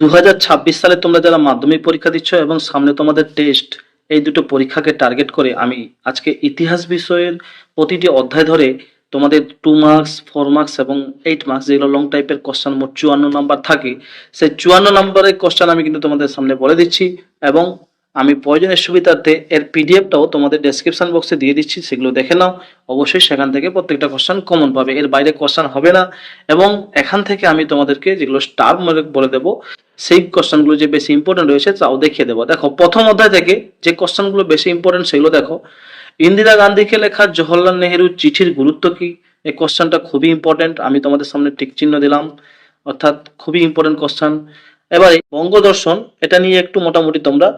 দু হাজার ছাব্বিশ সালে তোমরা যারা মাধ্যমিক পরীক্ষা দিচ্ছ এবং সামনে তোমাদের টেস্ট এই দুটো পরীক্ষাকে টার্গেট করে আমি আজকে ইতিহাস বিষয়ের প্রতিটি অধ্যায় ধরে তোমাদের টু মার্কস ফোর মার্কস এবং এইট মার্কস যেগুলো লং টাইপের কোশ্চেন মোট চুয়ান্ন নাম্বার থাকে, সেই চুয়ান্ন নাম্বারের কোশ্চেন আমি কিন্তু তোমাদের সামনে বলে দিচ্ছি এবং আমি প্রয়োজনের সুবিধার্থে এর পিডিএফটাও তোমাদের ডেসক্রিপশন বক্সে দিয়ে দিচ্ছি, সেগুলো দেখে নাও। অবশ্যই সেখান থেকে প্রত্যেকটা কোশ্চেন কমন পাবে, এর বাইরে কোশ্চেন হবে না এবং এখান থেকে আমি তোমাদেরকে যেগুলো স্টার বলে দেবো সেই কোশ্চেনগুলো যে বেশি ইম্পর্টেন্ট রয়েছে, তাও দেখিয়ে দেবো। দেখো, প্রথম অধ্যায় থেকে যে কোশ্চেনগুলো বেশি ইম্পর্টেন্ট সেগুলো দেখো। ইন্দিরা গান্ধীকে লেখা জওহরলাল নেহেরুর চিঠির গুরুত্ব কি? এই কোশ্চেনটা খুবই ইম্পর্টেন্ট আমি তোমাদের সামনে টিক চিহ্ন দিলাম। অর্থাৎ খুবই ইম্পর্টেন্ট কোশ্চেন এবারে বঙ্গদর্শন, এটা নিয়ে একটু মোটামুটি তোমরা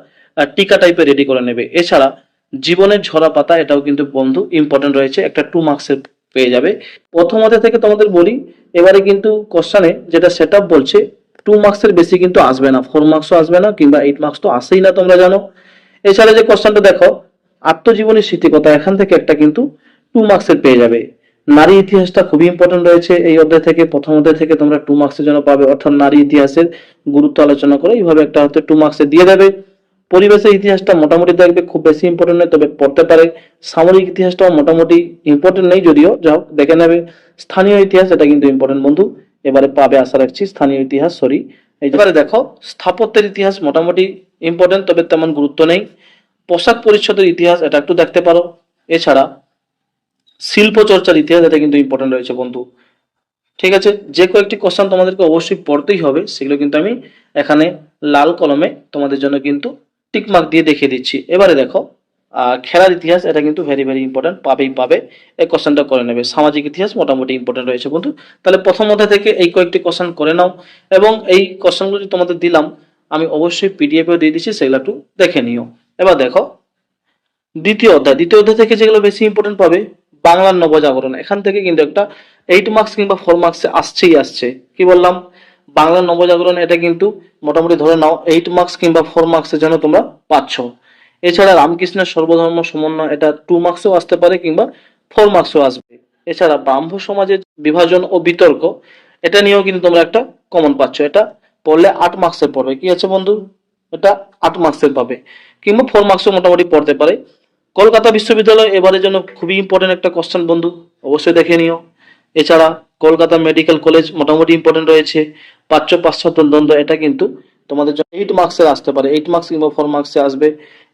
টিকা টাইপের রেডি করে নেবে। এছাড়া জীবনের ঝরা পাতা, এটাও কিন্তু বন্ধু ইম্পর্টেন্ট রয়েছে। একটা টু মার্কসের পেয়ে যাবে। প্রথম অধ্যায় থেকে তোমাদের বলি, এবারে কিন্তু কোশ্চানে যেটা সেট বলছে টু মার্কসের বেশি কিন্তু আসবে না ফোর মার্কসও আসবে না কিংবা এইট মার্কস তো আসেই না তোমরা জানো। এছাড়া যে কোশ্চেনটা দেখো আত্মজীবনী স্মৃতিকথা, এখান থেকে একটা কিন্তু টু মার্কসের পেয়ে যাবে। নারী ইতিহাসটা খুবই ইম্পর্টেন্ট রয়েছে, এই অধ্যায় থেকে, প্রথম অধ্যায় থেকে তোমরা টু মার্কসের জন্য পাবে। অর্থাৎ নারী ইতিহাসের গুরুত্ব আলোচনা করে এইভাবে একটা হয়তো টু মার্কসে দিয়ে দেবে। পরিবেশের ইতিহাসটা মোটামুটি দেখবে, খুব বেশি ইম্পর্টেন্ট নয়, তবে পড়তে পারে। সামরিক ইতিহাসটাও মোটামুটি ইম্পর্টেন্ট নেই, যদিও যাও দেখে নেবে। স্থানীয় ইতিহাস, এটা কিন্তু ইম্পর্টেন্ট বন্ধু। এবারে পাবে আশা রাখছি, স্থানীয় ইতিহাস সরি এবারে দেখো, স্থাপত্যের ইতিহাস মোটামুটি ইম্পর্টেন্ট তবে তেমন গুরুত্ব নেই। পোশাক পরিচ্ছদের ইতিহাস, এটা একটু দেখতে পারো। এছাড়া, শিল্প চর্চার ইতিহাস, এটা কিন্তু ইম্পর্টেন্ট রয়েছে বন্ধু। ঠিক আছে, যে কয়েকটি কোশ্চেন তোমাদেরকে অবশ্যই পড়তেই হবে, সেগুলো কিন্তু আমি এখানে লাল কলমে তোমাদের জন্য কিন্তু টিকমার্ক দিয়ে দেখিয়ে দিচ্ছি। এবারে দেখো খেলার ইতিহাস, এটা কিন্তু ভেরি ভেরি ইম্পর্টেন্ট পাবেই পাবে। এই কোশ্চেনটা করে নেবে। সামাজিক ইতিহাস মোটামুটি ইম্পর্টেন্ট রয়েছে বন্ধু। তাহলে প্রথম অধ্যায় থেকে এই কয়েকটি কোশ্চেন করে নাও। এবং এই কোশ্চেনগুলো যে তোমাদের দিলাম, আমি অবশ্যই পিডিএফেও দিয়ে দিচ্ছি, সেগুলো একটু দেখে নিও। এবার দেখো, দ্বিতীয় অধ্যায়। দ্বিতীয় অধ্যায় থেকে যেগুলো বেশি ইম্পর্টেন্ট পাবে, বাংলার নবজাগরণ। এখান থেকে কিন্তু একটা এইট মার্কস কিংবা ফোর মার্কসে আসছেই আসছে। কি বললাম? বাংলার নবজাগরণ, এটা কিন্তু মোটামুটি ধরে নাও এইট মার্কস কিংবা ফোর মার্কসের জন্য তোমরা পাচ্ছ। এছাড়া রামকৃষ্ণের সর্বধর্ম সমন্বয় এটা টু মার্কসেও আসতে পারে কিংবা ফোর মার্কসও আসবে। এছাড়া ব্রাহ্ম সমাজের বিভাজন ও বিতর্ক, এটা নিয়েও কিন্তু তোমরা একটা কমন পাচ্ছ। এটা পড়লে আট মার্কসের পড়বে। কি আছে বন্ধু? এটা আট মার্কসের পাবে। কিংবা ফোর মার্কসও মোটামুটি পড়তে পারে। কলকাতা বিশ্ববিদ্যালয় এবারের জন্য খুবই ইম্পর্টেন্ট একটা কোশ্চেন বন্ধু। অবশ্যই দেখে নিও। এছাড়া কলকাতা মেডিকেল কলেজ মোটামুটি ইম্পর্টেন্ট রয়েছে। পাচ্য পাশ্চাত্য দ্বন্দ্ব, এটা কিন্তু তোমাদের জন্য এইট মার্কসের আসতে পারে। এইট মার্কস কিংবা ফোর মার্কসে আসবে।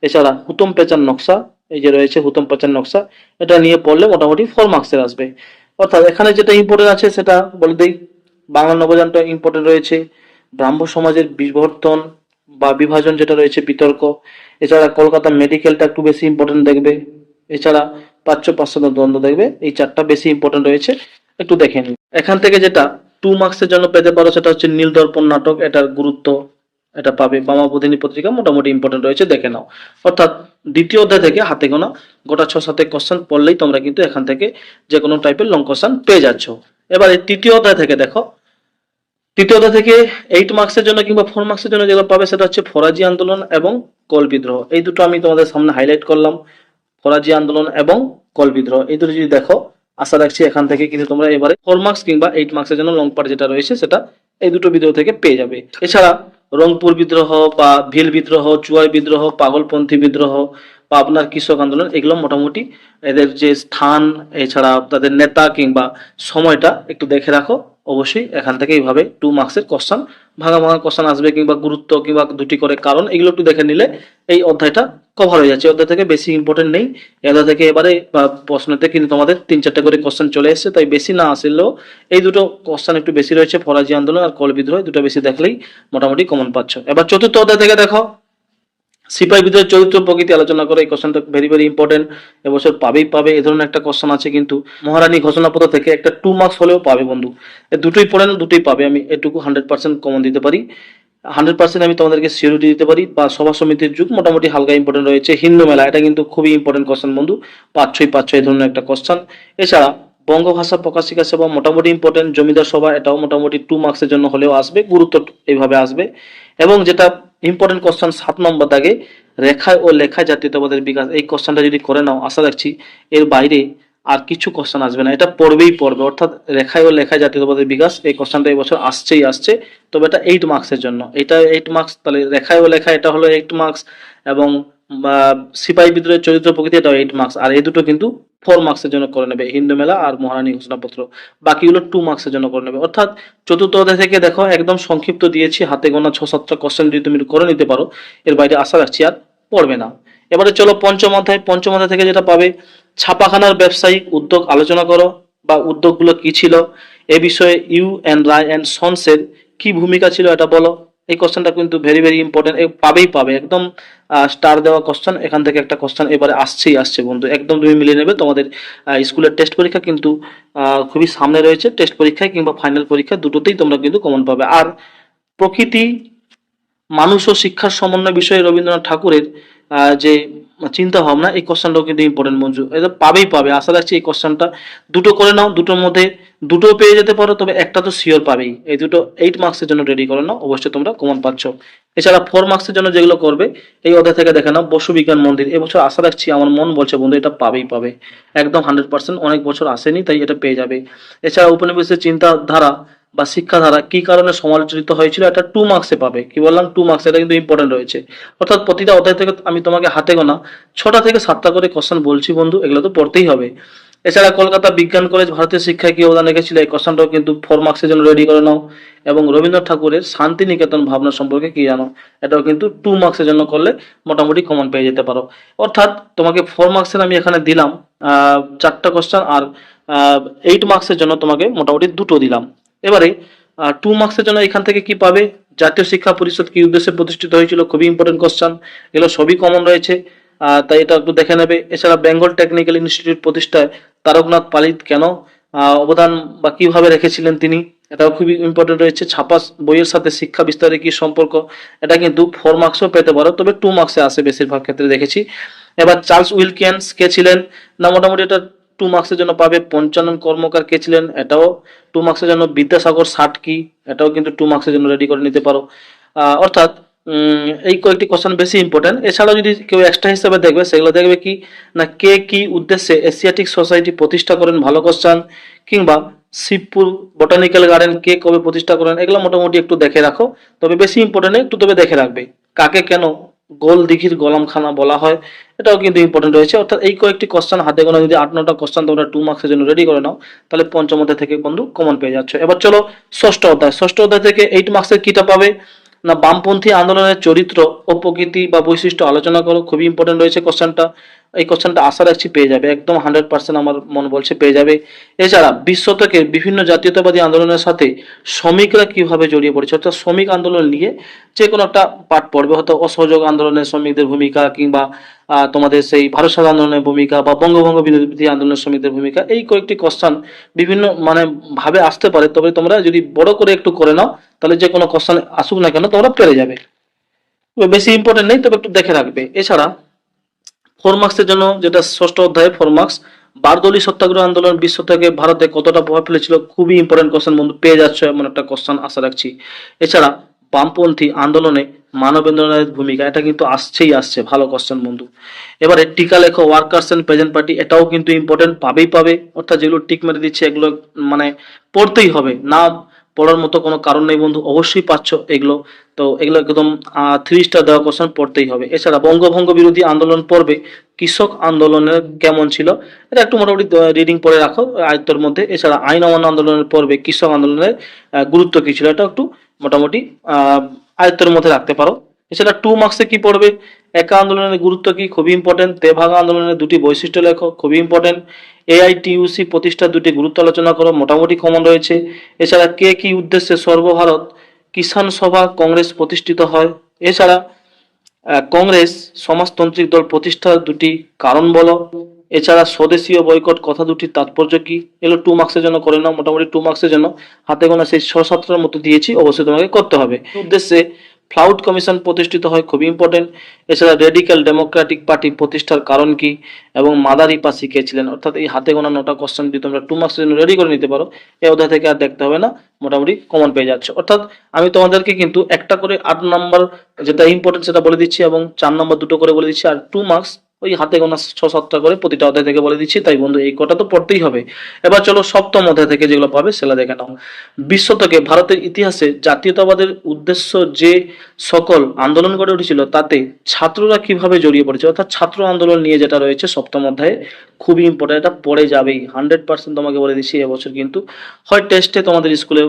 এছাড়া হুতম পেচার নকশা, এই যে রয়েছে হুতম পেচার নকশা, এটা নিয়ে পড়লে মোটামুটি ফোর মার্কসের আসবে। অর্থাৎ এখানে যেটা ইম্পর্টেন্ট আছে সেটা বলে দিই, বাংলা নবজানটা ইম্পর্টেন্ট রয়েছে, ব্রাহ্ম সমাজের বিবর্তন বা বিভাজন যেটা রয়েছে বিতর্ক, এছাড়া কলকাতা মেডিকেলটা একটু বেশি ইম্পর্টেন্ট দেখবে, এছাড়া পাচ্য পাশ্চাত্য দ্বন্দ্ব দেখবে, এই চারটা বেশি ইম্পর্টেন্ট রয়েছে, একটু দেখে নিন। এখান থেকে যেটা টু মার্কসের জন্য পেতে পারো সেটা হচ্ছে নীল দর্পণ নাটক, এটার গুরুত্ব। এটা পাবে বামা বুধিনী পত্রিকা, মোটামুটি ইম্পর্টেন্ট রয়েছে, দেখে নাও। অর্থাৎ দ্বিতীয় অধ্যায় থেকে হাতে গোনা, গোটা ছ সাথে কোশ্চেন পড়লেই তোমরা কিন্তু এখান থেকে যে কোনো টাইপের লং কোশ্চেন পেয়ে যাচ্ছ। এবারে তৃতীয় অধ্যায় থেকে দেখো। তৃতীয় অধ্যায় থেকে এইট মার্কসের জন্য কিংবা ফোর মার্কসের জন্য যেগুলো পাবে, সেটা হচ্ছে ফরাজি আন্দোলন এবং কল বিদ্রোহ। এই দুটো আমি তোমাদের সামনে হাইলাইট করলাম, ফরাজি আন্দোলন এবং কল বিদ্রোহ। এই দুটো যদি দেখো, আশা রাখছি এখান থেকে কিন্তু তোমরা এবারে ফোর মার্কস কিংবা এইট মার্কসের জন্য লং পার্ট যেটা রয়েছে, সেটা এই দুটো বিদ্রোহ থেকে পেয়ে যাবে। এছাড়া রংপুর বিদ্রোহ বা ভিল বিদ্রোহ, চুয়াই বিদ্রোহ, পাগলপন্থী বিদ্রোহ বা আপনার কৃষক আন্দোলন, এগুলো মোটামুটি এদের যে স্থান, এছাড়া তাদের নেতা কিংবা সময়টা একটু দেখে রাখো। অবশ্যই এখান থেকে এইভাবে টু মার্কসের কোশ্চান ভাঙা ভাঙা কোশ্চান আসবে কিংবা গুরুত্ব কিংবা দুটি করে কারণ, এগুলো একটু দেখে নিলে এই অধ্যায়টা কভার হয়ে যাচ্ছে। অধ্যায় থেকে বেশি ইম্পর্টেন্ট নেই। অধ্যায় থেকে এবারে প্রশ্নতে কিন্তু তোমাদের তিন চারটে করে কোশ্চেন চলে এসেছে, তাই বেশি না আসলেও এই দুটো কোশ্চেন একটু বেশি রয়েছে, ফরাজি আন্দোলন আর কল বিদ্রোহ দুটো বেশি দেখলেই মোটামুটি কমন পাচ্ছ। এবার চতুর্থ অধ্যায় থেকে দেখো। সিপাহী বিদ্রোহের চরিত্র প্রকৃতি আলোচনা করে, এই কোশ্চেনটা ভেরি ভেরি ইম্পর্টেন্ট এবছর পাবেই পাবে এই ধরনের একটা কোশ্চেন আছে কিন্তু মহারানী ঘোষণাপত্র থেকে একটা টু মার্কস হলেও পাবে বন্ধু। দুটোই পড়েন দুটোই পাবে, আমি এটুকু হান্ড্রেড পার্সেন্ট কমন দিতে পারি। হান্ড্রেড পার্সেন্ট আমি তোমাদেরকে সিউরিটি দিতে পারি বা সভা সমিতির যুগ মোটামুটি হালকা ইম্পর্টেন্ট রয়েছে। হিন্দু মেলা, এটা কিন্তু খুবই ইম্পর্টেন্ট কোশ্চেন বন্ধু। পাঁচ ছয় পাঁচ ছয় ধরনের একটা কোশ্চেন এছাড়া বঙ্গভাষা প্রকাশিকা সেবা মোটামুটি ইম্পর্টেন্ট জমিদার সভা, এটাও মোটামুটি টু মার্কসের জন্য হলেও আসবে, গুরুত্ব এইভাবে আসবে। এবং যেটা ইম্পর্টেন্ট কোশ্চেন সাত নম্বর দাগে রেখায় ও লেখায় জাতীয়তাবাদের বিকাশ, এই কোশ্চেনটা যদি করে নাও, আশা রাখছি এর বাইরে আর কিছু কোশ্চেন আসবে না। এটা পড়বেই পড়বে। অর্থাৎ রেখায় ও লেখায় জাতীয়তাবাদের বিকাশ, এই কোশ্চেনটা এই বছর আসছেই আসছে। তবে এটা এইট মার্কসের জন্য। এটা এইট মার্কস তাহলে রেখায় ও লেখা এটা হলো এইট মার্কস এবং সিপাহী বিদ্রোহের চরিত্র প্রকৃতি এটা এইট মার্কস আর এই দুটো কিন্তু ফোর মার্কসের জন্য করে নেবে। হিন্দু মেলা আর মহারানী ঘোষণাপত্র। বাকিগুলো টু মার্কসের জন্য করে নেবে। অর্থাৎ চতুর্থ অধ্যায় থেকে দেখো, একদম সংক্ষিপ্ত দিয়েছি। হাতে গোনা ছ সাতটা কোশ্চেন যদি তুমি করে নিতে পারো, এর বাইরে আশা রাখছি আর পড়বে না। এবারে চলো পঞ্চম অধ্যায়। পঞ্চম অধ্যায় থেকে যেটা পাবে ছাপাখানার ব্যবসায়িক উদ্যোগ আলোচনা করো বা উদ্যোগগুলো কি ছিল? এ বিষয়ে ইউ অ্যান্ড রায় অ্যান্ড সন্সের কি ভূমিকা ছিল এটা বলো। এই কোশ্চেনটা কিন্তু ভেরি ভেরি ইম্পর্টেন্ট পাবেই পাবে। একদম স্টার দেওয়া কোশ্চেন এখান থেকে একটা কোশ্চেন এবারে আসছেই আসছে বন্ধু। একদম তুমি মিলিয়ে নেবে, তোমাদের স্কুলের টেস্ট পরীক্ষা কিন্তু খুবই সামনে রয়েছে। টেস্ট পরীক্ষায় কিংবা ফাইনাল পরীক্ষা দুটোতেই তোমরা কিন্তু কমন পাবে। আর প্রকৃতি, মানুষ ও শিক্ষার সমন্বয় বিষয়ে রবীন্দ্রনাথ ঠাকুরের যে চিন্তা ভাবনা এই কোশ্চেনটাও কিন্তু ইম্পর্টেন্ট মঞ্জু। এটা পাবেই পাবে। আশা রাখছি এই কোশ্চেনটা দুটো করে নাও, দুটোর মধ্যে দুটো পেয়ে যেতে পারো, তবে একটা তো শিওর পাবেই। এই দুটো এইট মার্কসের জন্য রেডি করে নাও, অবশ্যই তোমরা কমন পাচ্ছ। এছাড়া ফোর মার্কসের জন্য যেগুলো করবে, এই অধ্যায় থেকে দেখে নাও, বসু বিজ্ঞান মন্দির। এবছর আশা রাখছি, আমার মন বলছে, বন্ধু, এটা পাবেই পাবে। একদম হান্ড্রেড পার্সেন্ট অনেক বছর আসেনি, তাই এটা পেয়ে যাবে। এছাড়া উপনিবেশের চিন্তাধারা বা শিক্ষাধারা কি কারণে সমালোচিত হয়েছিল এটা টু মার্কসে পাবে। কি বললাম? টু মার্কস এটা কিন্তু ইম্পর্টেন্ট রয়েছে। অর্থাৎ প্রতিটা অধ্যায় থেকে আমি তোমাকে হাতে গোনা ছটা থেকে সাতটা করে কোশ্চেন বলছি বন্ধু, এগুলো তো পড়তেই হবে। এছাড়া কলকাতা বিজ্ঞান কলেজ ভারতীয় শিক্ষায় কি অবদান রেখেছিল? এই কোশ্চেনটাও কিন্তু ফোর মার্কসের জন্য রেডি করে নাও। এবং রবীন্দ্রনাথ ঠাকুরের শান্তিনিকেতন ভাবনা সম্পর্কে কি জানো? এটাও কিন্তু টু মার্কসের জন্য করলে মোটামুটি কমন পেয়ে যেতে পারো। অর্থাৎ তোমাকে ফোর মার্কসের আমি এখানে দিলাম চারটা কোশ্চেন আর এইট মার্কসের জন্য তোমাকে মোটামুটি দুটো দিলাম। এবারে টু মার্কসের জন্য এখান থেকে কি পাবে? জাতীয় শিক্ষা পরিষদ কি উদ্দেশ্যে প্রতিষ্ঠিত হয়েছিল? খুবই ইম্পর্টেন্ট কোশ্চেন এগুলো সবই কমন রয়েছে। তাই এটা একটু দেখে নেবে। এছাড়া বেঙ্গল টেকনিক্যাল ইনস্টিটিউট প্রতিষ্ঠায় তারকনাথ পালিত কেন? অবদান বা কীভাবে রেখেছিলেন তিনি? এটাও খুবই ইম্পর্টেন্ট রয়েছে। ছাপা বইয়ের সাথে শিক্ষা বিস্তারে কি সম্পর্ক? এটা কিন্তু ফোর মার্কসও পেতে পারো, তবে টু মার্কসে আসে বেশিরভাগ ক্ষেত্রে দেখেছি। এবার চার্লস উইলকিয়ান্স কে ছিলেন? না, মোটামুটি এটা টু মার্কসের জন্য পাবে পঞ্চানন কর্মকার কে ছিলেন, এটাও টু মার্কসের জন্য বিদ্যাসাগর ষাট কি, এটাও কিন্তু টু মার্কসের জন্য রেডি করে নিতে পারো। অর্থাৎ এই কয়েকটি কোশ্চেন বেশি ইম্পর্টেন্ট এছাড়াও যদি কেউ এক্সট্রা হিসেবে দেখবে, সেগুলো দেখবে কি, না কে কি উদ্দেশ্যে এশিয়াটিক সোসাইটি প্রতিষ্ঠা করেন, ভালো কোশ্চেন কিংবা শিবপুর বটানিক্যাল গার্ডেন কে কবে প্রতিষ্ঠা করেন, এগুলো মোটামুটি একটু দেখে রাখো। তবে বেশি ইম্পর্টেন্ট একটু তবে দেখে রাখবে। কাকে কেন গোল দিঘির গোলামখানা বলা হয়। এটাও কিন্তু ইম্পর্টেন্ট রয়েছে। অর্থাৎ এই কয়েকটি কোশ্চেন হাতে গোনা যদি আট, নটা কোশ্চেন তোমরা টু মার্কসের জন্য রেডি করে নাও, তাহলে পঞ্চম অধ্যায় থেকে বন্ধু কমন পেয়ে যাচ্ছ। এবার চলো ষষ্ঠ অধ্যায়। ষষ্ঠ অধ্যায় থেকে এইট মার্কসের কিটা পাবে। না, বামপন্থী আন্দোলনের চরিত্র ও প্রকৃতি বা বৈশিষ্ট্য আলোচনা করো। খুবই ইম্পর্টেন্ট রয়েছে কোশ্চেনটা এই কোশ্চেনটা আশা রাখছি পেয়ে যাবে। একদম হান্ড্রেড পার্সেন্ট আমার মন বলছে পেয়ে যাবে। এছাড়া বিশ শতকের বিভিন্ন জাতীয়তাবাদী আন্দোলনের সাথে শ্রমিকরা কীভাবে জড়িয়ে পড়েছে, অর্থাৎ শ্রমিক আন্দোলন নিয়ে যে কোনো একটা পাঠ পড়বে। হয়তো অসহযোগ আন্দোলনের শ্রমিকদের ভূমিকা কিংবা তোমাদের সেই ভারত স্বাধীন আন্দোলনের ভূমিকা বা বঙ্গভঙ্গ বিরোধী আন্দোলনের শ্রমিকদের ভূমিকা, এই কয়েকটি কোশ্চেন বিভিন্ন মানে ভাবে আসতে পারে। তবে তোমরা যদি বড় করে একটু করে নাও, তাহলে যে কোনো কোশ্চেন আসুক না কেন তোমরা পেরে যাবে। বেশি ইম্পর্টেন্ট নেই, তবে একটু দেখে রাখবে। এছাড়া ফোর মার্কসের জন্য যেটা ষষ্ঠ অধ্যায়ে ফোর মার্কস বারদলি সত্যাগ্রহ আন্দোলন বিশ্ব থেকে ভারতে কতটা প্রভাব ফেলেছিল? খুবই ইম্পর্টেন্ট কোশ্চেন বন্ধু, পেয়ে যাচ্ছ এমন একটা কোশ্চেন আশা রাখছি। এছাড়া বামপন্থী আন্দোলনে মানবেন্দ্রনাথের ভূমিকা, এটা কিন্তু আসছেই আসছে, ভালো কোশ্চেন বন্ধু। এবারে টিকা লেখো ওয়ার্কার্স এন্ড প্রেজেন্ট পার্টি এটাও কিন্তু ইম্পর্টেন্ট পাবেই পাবে। অর্থাৎ যেগুলো টিক মেরে দিচ্ছে, এগুলো মানে পড়তেই হবে। না পড়ার মতো কোনো কারণ নেই বন্ধু, অবশ্যই পাচ্ছ এগুলো। তো এগুলো একদম থ্রি স্টার দেওয়া কোশ্চেন পড়তেই হবে। এছাড়া বঙ্গভঙ্গ বিরোধী আন্দোলন পর্বে কৃষক আন্দোলনের কেমন ছিল, এটা একটু মোটামুটি রিডিং পড়ে রাখো আয়ত্তর মধ্যে। এছাড়া আইন অমান্য আন্দোলনের পর্বে কৃষক আন্দোলনের গুরুত্ব কী ছিল, এটা একটু মোটামুটি আয়ত্তের মধ্যে রাখতে পারো। এছাড়া টু মার্কসে কি পড়বে? একা আন্দোলনের গুরুত্ব কি? খুবই ইম্পর্টেন্ট তেভাগা আন্দোলনের দুটি বৈশিষ্ট্য লেখো। খুবই ইম্পর্টেন্ট এআইটিইউসি প্রতিষ্ঠার দুটি গুরুত্ব আলোচনা করো। মোটামুটি কমন রয়েছে। এছাড়া কে কি উদ্দেশ্যে সর্বভারত কিষাণ সভা কংগ্রেস প্রতিষ্ঠিত হয়? এছাড়া কংগ্রেস সমাজতান্ত্রিক দল প্রতিষ্ঠার দুটি কারণ বলো। এছাড়া, স্বদেশীয় বয়কট কথা দুটির তাৎপর্য কি? এগুলো টু মার্কসের জন্য করে নাও। মোটামুটি টু মার্কসের জন্য। হাতে গোনা সেই ছ সাতটার মতো দিয়েছি। অবশ্যই তোমাকে করতে হবে। উদ্দেশ্যে ফ্লাউড কমিশন প্রতিষ্ঠিত হয় খুবই ইম্পর্টেন্ট এছাড়া রেডিক্যাল ডেমোক্রেটিক পার্টি প্রতিষ্ঠার কারণ কি এবং মাদারি পা শিখেছিলেন অর্থাৎ এই হাতে গোনা নটা কোশ্চেন দিয়ে তোমরা টু মার্কসের জন্য রেডি করে নিতে পারো এই অধ্যায় থেকে আর দেখতে হবে না, মোটামুটি কমন পেয়ে যাচ্ছে। অর্থাৎ আমি তোমাদেরকে কিন্তু একটা করে আট নম্বর যেটা ইম্পর্টেন্ট সেটা বলে দিচ্ছি এবং চার নম্বর দুটো করে বলে দিচ্ছি, আর টু মার্কস ওই হাতে গোনা ছ সাতটা করে প্রতিটা অধ্যায় থেকে বলে দিচ্ছি, তাই বন্ধু এই কটা তো পড়তেই হবে। এবার চলো সপ্তম অধ্যায় থেকে যেগুলো পাবে সেগুলো দেখে নাও। বিশ্ব থেকে ভারতের ইতিহাসে জাতীয়তাবাদের উদ্দেশ্য যে সকল আন্দোলন গড়ে উঠেছিল, তাতে ছাত্ররা কীভাবে জড়িয়ে পড়েছে, অর্থাৎ ছাত্র আন্দোলন নিয়ে যেটা রয়েছে সপ্তম অধ্যায়ে, খুবই ইম্পর্টেন্ট এটা পড়ে যাবেই। হান্ড্রেড পার্সেন্ট তোমাকে বলে দিচ্ছি, এবছর কিন্তু হয় টেস্টে তোমাদের স্কুলে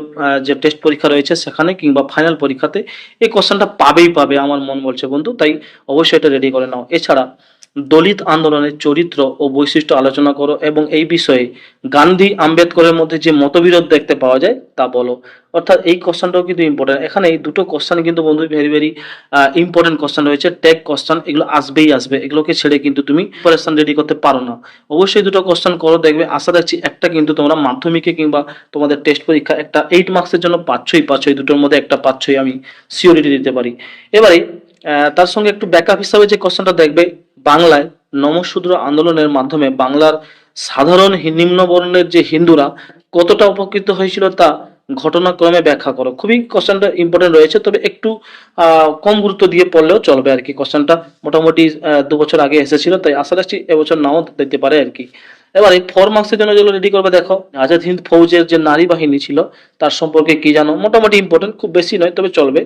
যে টেস্ট পরীক্ষা রয়েছে সেখানে কিংবা ফাইনাল পরীক্ষাতে, এই কোশ্চেনটা পাবেই পাবে, আমার মন বলছে বন্ধু, তাই অবশ্যই এটা রেডি করে নাও। এছাড়া দলিত আন্দোলনের চরিত্র ও বৈশিষ্ট্য আলোচনা করো এবং এই বিষয়ে গান্ধী, আম্বেদকরের মধ্যে যে মতবিরোধ দেখতে পাওয়া যায়, তা বলো। অর্থাৎ এই কোশ্চেনটাও কিন্তু ইম্পর্টেন্ট এখানে এই দুটো কোশ্চেন কিন্তু বন্ধু ভেরি ভেরি ইম্পর্টেন্ট কোশ্চেন রয়েছে। টেক কোশ্চেন এগুলো আসবেই আসবে। এগুলোকে ছেড়ে কিন্তু তুমি প্রিপারেশন রেডি করতে পারো না। অবশ্যই দুটো কোশ্চেন করো, দেখবে, আশা রাখছি একটা কিন্তু তোমরা মাধ্যমিকে কিংবা তোমাদের টেস্ট পরীক্ষা একটা এইট মার্কসের জন্য পাচ্ছই পাচ্ছ এই দুটোর মধ্যে একটা পাচ্ছই আমি সিওরিটি দিতে পারি। এবারে তার সঙ্গে একটু ব্যাকআপ হিসাবে যে কোশ্চেনটা দেখবে বাংলায় নমশূদ্র আন্দোলনের মাধ্যমে বাংলার সাধারণ নিম্ন নিম্নবর্ণের যে হিন্দুরা কতটা উপকৃত হয়েছিল তা ঘটনাক্রমে ব্যাখ্যা করো। খুবই কোশ্চেনটা ইম্পর্টেন্ট রয়েছে, তবে একটু কম গুরুত্ব দিয়ে পড়লেও চলবে আর কি। কোশ্চেনটা মোটামুটি দু বছর আগে এসেছিল, তাই আশা রাখছি এবছর নাও দিতে পারে আর কি। এবার এই ফোর মার্কসের জন্য যেগুলো রেডি করবে, দেখো আজাদ হিন্দ ফৌজের যে নারী বাহিনী ছিল, তার সম্পর্কে কি জানো? মোটামুটি ইম্পর্টেন্ট খুব বেশি নয়, তবে চলবে।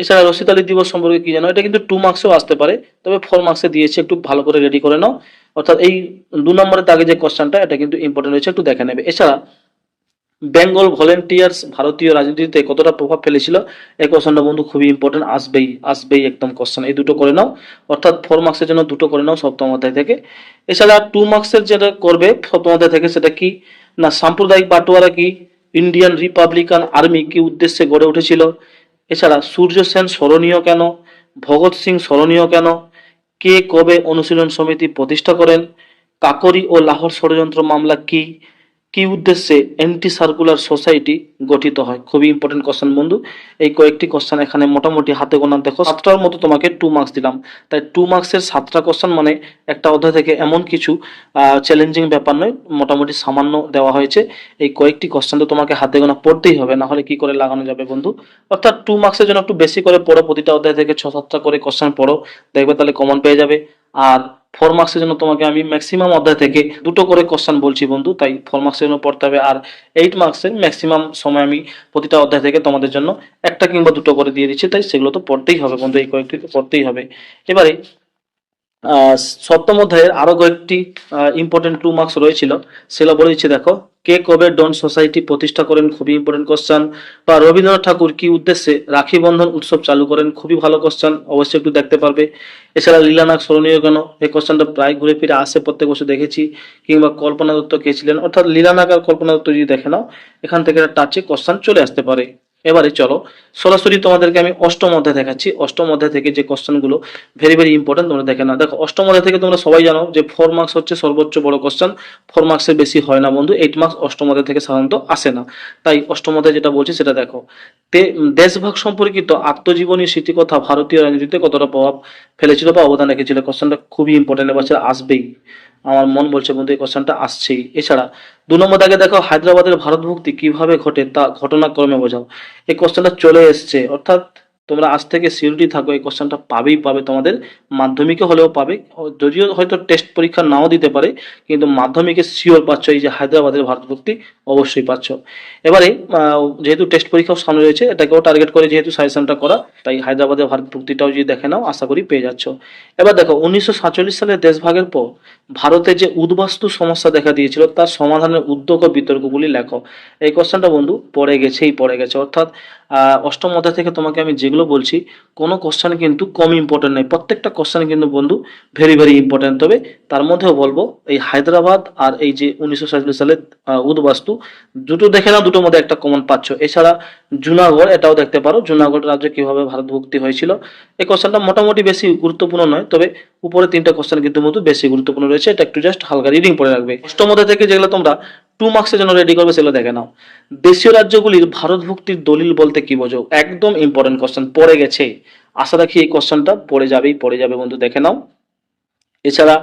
এছাড়া রশিদ আলী দিবস সম্পর্কে কি জানো? এটা কিন্তু টু মার্কসেও আসতে পারে, তবে ফোর মার্কসে দিয়েছে, একটু ভালো করে রেডি করে নাও। অর্থাৎ এই দু নম্বরের আগে যে কোশ্চেনটা এটা কিন্তু ইম্পর্টেন্ট রয়েছে, একটু দেখে নেবে। এছাড়া বেঙ্গল ভলেন্টিয়ার্স ভারতীয় রাজনীতিতে কতটা প্রভাব ফেলেছিল এই কোশ্চেনটা বন্ধু খুবই ইম্পর্টেন্ট আসবেই আসবেই একদম কোশ্চেন এই দুটো করে নাও। অর্থাৎ ফোর মার্কসের জন্য দুটো করে নাও সপ্তম অধ্যায় থেকে। এছাড়া টু মার্কসের যেটা করবে সপ্তম অধ্যায় থেকে সেটা কি? না, সাম্প্রদায়িক বাটোয়ারা কি? ইন্ডিয়ান রিপাবলিকান আর্মি কি উদ্দেশ্যে গড়ে উঠেছিল? এছাড়া সূর্য সেন স্মরণীয় কেন? ভগৎ সিং স্মরণীয় কেন? কে কবে অনুশীলন সমিতি প্রতিষ্ঠা করেন? কাকরি ও লাহোর ষড়যন্ত্র মামলা কি? কি উদ্দেশ্যে অ্যান্টি সার্কুলার সোসাইটি গঠিত হয়? খুবই ইম্পর্টেন্ট কোশ্চেন বন্ধু। এই কয়েকটি কোশ্চেন এখানে মোটামুটি হাতে গোনা। দেখো, সাতটার মতো তোমাকে টু মার্কস দিলাম। তাই টু মার্কসের সাতটা কোশ্চেন মানে একটা অধ্যায় থেকে এমন কিছু চ্যালেঞ্জিং ব্যাপার নয়, মোটামুটি সামান্য দেওয়া হয়েছে। এই কয়েকটি কোশ্চেন তো তোমাকে হাতে গোনা পড়তেই হবে না হলে কি করে লাগানো যাবে বন্ধু? অর্থাৎ টু মার্কসের জন্য একটু বেশি করে পড়ো, প্রতিটা অধ্যায় থেকে ছ সাতটা করে কোশ্চেন পড়ো। দেখবে তাহলে কমন পেয়ে যাবে। আর ফোর মার্কসের জন্য তোমাকে আমি ম্যাক্সিমাম অধ্যায় থেকে দুটো করে কোশ্চেন বলছি বন্ধু, তাই ফোর মার্কসের জন্য পড়তে হবে। আর এইট মার্কসের ম্যাক্সিমাম সময় আমি প্রতিটা অধ্যায় থেকে তোমাদের জন্য একটা কিংবা দুটো করে দিয়ে দিচ্ছি, তাই সেগুলো তো পড়তেই হবে বন্ধু, এই কয়েকটি পড়তেই হবে। এবারে সপ্তম অধ্যায়ের আরও কয়েকটি ইম্পর্টেন্ট টু মার্কস রয়েছিল। সেগুলো বলে দিচ্ছি, দেখো, কে কবে ডন সোসাইটি প্রতিষ্ঠা করেন, খুবই ইম্পর্টেন্ট কোশ্চেন বা রবীন্দ্রনাথ ঠাকুর কি উদ্দেশ্যে রাখি বন্ধন উৎসব চালু করেন, খুবই ভালো কোশ্চেন অবশ্যই একটু দেখতে পারবে। এছাড়া লীলানাথ স্মরণীয় কেন? এই কোশ্চেনটা প্রায় ঘুরে ফিরে আসে প্রত্যেক বছর দেখেছি, কিংবা কল্পনা দত্ত কে ছিলেন? অর্থাৎ লীলানাথ আর কল্পনা দত্ত যদি দেখে নাও, এখান থেকে একটা টাচে কোশ্চেন চলে আসতে পারে। এবারে চলো সরাসরি তোমাদেরকে আমি অষ্টম অধ্যায় দেখাচ্ছি। অষ্টম অধ্যায় থেকে যে কোশ্চেনগুলো ভেরি ভেরি ইম্পর্টেন্ট তোমরা দেখে না দেখো, অষ্টম অধ্যায় থেকে তোমরা সবাই জানো যে ফোর মার্কস হচ্ছে সর্বোচ্চ বড় কোশ্চেন ফোর মার্কসের বেশি হয় না বন্ধু এইট মার্কস অষ্টম অধ্যায় থেকে সাধারণত আসে না। তাই অষ্টম অধ্যায় যেটা বলছি সেটা দেখো। দেশভাগ সম্পর্কিত আত্মজীবনী স্মৃতিকথা ভারতীয় রাজনীতিতে কতটা প্রভাব ফেলেছিল বা অবদান রেখেছিল? কোশ্চেনটা খুবই ইম্পর্টেন্ট এবছর আসবেই। আমার মন বলছে, বন্ধু, এই কোশ্চেনটা আসছেই। এছাড়া, দু নম্বর দাগে দেখো, হায়দ্রাবাদের ভারত ভক্তি কীভাবে ঘটে তা ঘটনাক্রমে বোঝাও। এই কোশ্চেনটা চলে এসছে, অর্থাৎ তোমরা আজ থেকে সিউরিটি থাকো, এই কোশ্চেনটা পাবেই পাবে তোমাদের। মাধ্যমিকে হলেও পাবে। যদিও হয়তো টেস্ট পরীক্ষা নাও দিতে পারে, কিন্তু মাধ্যমিকে শিওর পাচ্ছ, এই যে হায়দ্রাবাদের ভারত মুক্তি অবশ্যই পাচ্ছ। এবারে যেহেতু টেস্ট পরীক্ষাও সামনে রয়েছে, এটাকেও টার্গেট করে যেহেতু সাজেশনটা করা, তাই হায়দ্রাবাদের ভারত মুক্তিটাও যদি দেখে নাও, আশা করি পেয়ে যাচ্ছ। এবার দেখো, উনিশশো সাতচল্লিশ সালে দেশভাগের পর ভারতে যে উদ্বাস্তু সমস্যা দেখা দিয়েছিল, তার সমাধানের উদ্যোগ ও বিতর্কগুলি লেখো। এই কোশ্চেনটা বন্ধু, পড়ে গেছেই, পড়ে গেছে। অর্থাৎ অষ্টম অধ্যায় থেকে তোমাকে আমি যেগুলো বলছি, কোনো কোশ্চেন কিন্তু কম ইম্পর্টেন্ট নয়। প্রত্যেকটা কোশ্চেন কিন্তু বন্ধু ভেরি ভেরি ইম্পর্টেন্ট তবে তার মধ্যেও বলব, এই হায়দ্রাবাদ আর এই যে উনিশশো সালের উদ্বাস্তু, দুটো দেখে না দুটোর মধ্যে একটা কমন পাচ্ছ। এছাড়া জুনাগড়, এটাও দেখতে পারো। জুনাগড় রাজ্য কীভাবে ভারত ভুক্তি হয়েছিল। এই কোশ্চেনটা মোটামুটি বেশি গুরুত্বপূর্ণ নয়, তবে উপরে তিনটা কোশ্চেন কিন্তু মতো বেশি গুরুত্বপূর্ণ রয়েছে। এটা একটু জাস্ট হালকা রিডিং পড়ে রাখবে। অষ্টম থেকে যেগুলো তোমরা টু মার্কসের জন্য রেডি করবে, সেগুলো দেখে নাও। দেশীয় রাজ্যগুলির ভারত ভুক্তির দলিল বলতে কি বোঝো? একদম ইম্পর্টেন্ট কোশ্চেন পড়ে গেছে। আশা রাখি এই কোশ্চেনটা পড়ে যাবেই, পড়ে যাবে বন্ধু, দেখে নাও। এছাড়া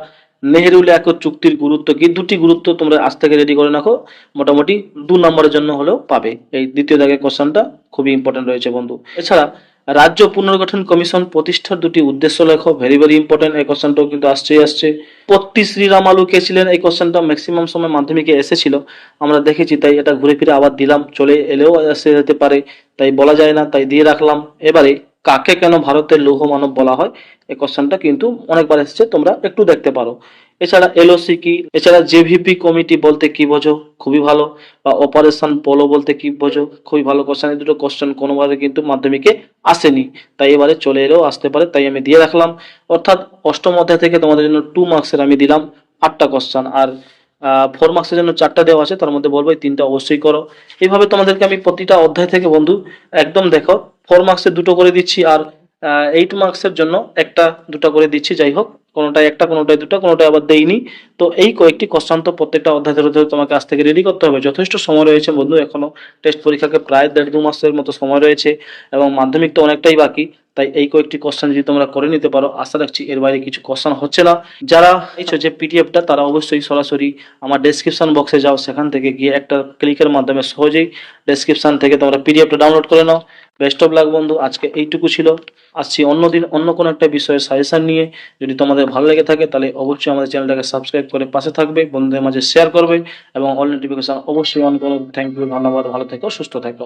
নেহেরুল এক চুক্তির গুরুত্ব কি? দুটি গুরুত্ব তোমরা আজ থেকে রেডি করে রাখো মোটামুটি দু নম্বরের জন্য হলেও পাবে। এই দ্বিতীয় দাগের কোশ্চেনটা খুবই ইম্পর্টেন্ট রয়েছে বন্ধু। এছাড়া রাজ্য পুনর্গঠন কমিশন প্রতিষ্ঠার দুটি উদ্দেশ্য লেখো। ভেরি ভেরি ইম্পর্টেন্ট এই কোশ্চেনটাও কিন্তু আসছেই, আসছে। পত্তি শ্রীরাম আলু কে ছিলেন? এই কোশ্চেনটা ম্যাক্সিমাম সময় মাধ্যমিকে এসেছিল। আমরা দেখেছি, তাই এটা ঘুরে ফিরে আবার দিলাম। চলে এলেও এসে যেতে পারে। তাই বলা যায় না, তাই দিয়ে রাখলাম। এবারে কাকে কেন ভারতের লৌহ মানব বলা হয়? এই কোশ্চেনটা কিন্তু অনেকবার এসেছে, তোমরা একটু দেখতে পারো। এছাড়া এলওসি কি? এছাড়া জেভিপি কমিটি বলতে কি বোঝো? খুবই ভালো। বা অপারেশন পোলো বলতে কি বোঝো? খুবই ভালো কোশ্চেন এই দুটো কোশ্চেন কোনোভাবে কিন্তু মাধ্যমিকে আসেনি। তাই এবারে চলে এলেও আসতে পারে, তাই আমি দিয়ে রাখলাম। অর্থাৎ অষ্টম অধ্যায় থেকে তোমাদের জন্য টু মার্কসের আমি দিলাম আটটা কোশ্চেন আর ফোর মার্কসের জন্য চারটা দেওয়া আছে, তার মধ্যে বলব এই তিনটা অবশ্যই করো। এইভাবে তোমাদেরকে আমি প্রতিটা অধ্যায় থেকে বন্ধু, একদম দেখো ফোর মার্কসের দুটো করে দিচ্ছি আর এইট মার্কসের জন্য একটা দুটো করে দিচ্ছি, যাই হোক। কোনোটায় একটা কোনোটায় দুটো কোনোটায় আবার দেইনি। তো এই কয়েকটি কষ্টান্ত প্রত্যেকটা অধ্যায় ধরে ধরে তোমাকে আজ থেকে রেডি করতে হবে। যথেষ্ট সময় রয়েছে বন্ধু, এখনও টেস্ট পরীক্ষাকে প্রায় দেড় দু মাসের মতো সময় রয়েছে এবং মাধ্যমিক তো অনেকটাই বাকি। তাই এই কয়েকটি কোশ্চেন যদি তোমরা করে নিতে পারো, আশা রাখছি এর বাইরে কিছু কোশ্চেন হচ্ছে না। যারা এইছো যে পিডিএফটা তারা অবশ্যই সরাসরি আমার ডেসক্রিপশন বক্সে যাও, সেখান থেকে গিয়ে একটা ক্লিকের মাধ্যমে সহজেই ডেসক্রিপশন থেকে তোমরা পিডিএফটা ডাউনলোড করে নাও। বেস্ট অফ লাক বন্ধু, আজকে এইটুকু ছিল। আসছি অন্য দিন অন্য কোনো একটা বিষয়ে সাজেশন নিয়ে। যদি তোমাদের ভালো লেগে থাকে, তাহলে অবশ্যই আমাদের চ্যানেলটাকে সাবস্ক্রাইব করে পাশে থাকবে, বন্ধুদের মাঝে শেয়ার করবে, এবং অল নোটিফিকেশন অবশ্যই অন করো। থ্যাংক ইউ ধন্যবাদ, ভালো থেকো, সুস্থ থেকো।